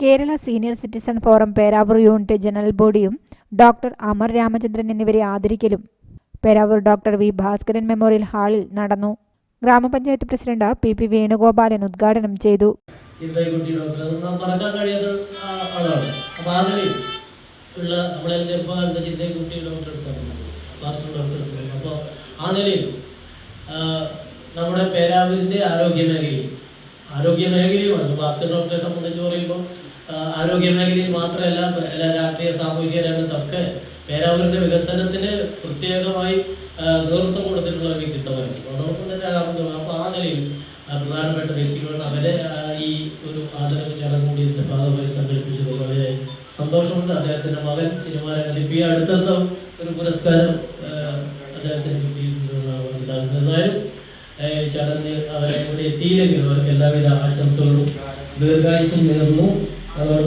Kerala senior citizen forum Peravoor unit general ബോഡിയും doctor Amar Ramachandran എന്നിവരെ ആദരിക്കലും. Peravoor doctor V Bhaskaran memorial ഹാളിൽ നടന്നു. ഗ്രാമപഞ്ചായത്ത് president P P Venugopalan ഉദ്ഘാടനം ചെയ്തു. ഡോക്ടർ. നമ്മുടെ പേരാവൂരിന്റെ ആരോഗ്യ മേഖലയിൽ ആരോഗ്യ മേഖലയുമാണ് ഭാസ്കർ ഡോക്ടറെ സംബന്ധിച്ച് പറയുമ്പോൾ ആരോഗ്യ മേഖലയിൽ മാത്രമല്ല എല്ലാ രാഷ്ട്രീയ സാമൂഹിക രംഗത്തൊക്കെ പേരാവൂരിന്റെ വികസനത്തിന് പ്രത്യേകമായി നേതൃത്വം കൊടുത്തിട്ടുള്ള വ്യക്തിത്വമായിരുന്നു. നമുക്ക് തന്നെ അപ്പോൾ ആ നിലയിൽ പ്രധാനപ്പെട്ട വ്യക്തികളാണ് അവരെ ഈ ഒരു ആദരവ് ചടങ്ങ് കൂടി ഭാഗമായി സംഘടിപ്പിച്ചത് വളരെ സന്തോഷമുണ്ട്. അദ്ദേഹത്തിന്റെ മകൻ സിനിമാ രംഗത്ത് ഇപ്പൊ ഈ അടുത്തെന്ന ഒരു പുരസ്കാരം അദ്ദേഹത്തിന് കിട്ടിയിട്ടുണ്ടെന്നാണ് മനസ്സിലാക്കുന്നത്. എന്നാലും ചടങ്ങിൽ അവരെ കൂടി എത്തിയില്ലെങ്കിലും അവർക്ക് എല്ലാവിധ ആശംസകളും ദീർഘായുസും നേർന്നു. അതോടൊപ്പം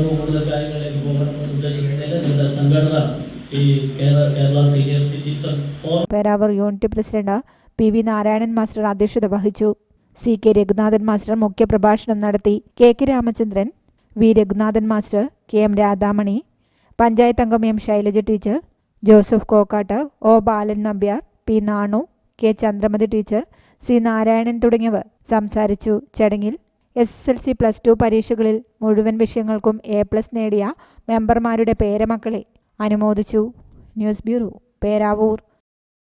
Peravoor unit president P V Narayanan master അധ്യക്ഷത വഹിച്ചു. സി കെ രഘുനാഥൻ മാസ്റ്റർ മുഖ്യപ്രഭാഷണം നടത്തി K K Ramachandran V Raghunathan master K M Radhamani panchayat അംഗം M Shailaja teacher Joseph Kokkat O Balan Nambiar P Nanu K Chandramathi teacher C Narayanan തുടങ്ങിയവർ സംസാരിച്ചു. ചടങ്ങിൽ S S L C plus two പരീക്ഷകളിൽ മുഴുവൻ വിഷയങ്ങൾക്കും A plus നേടിയ മെമ്പർമാരുടെ പേരമക്കളെ അനുമോദിച്ചു. News bureau Peravoor.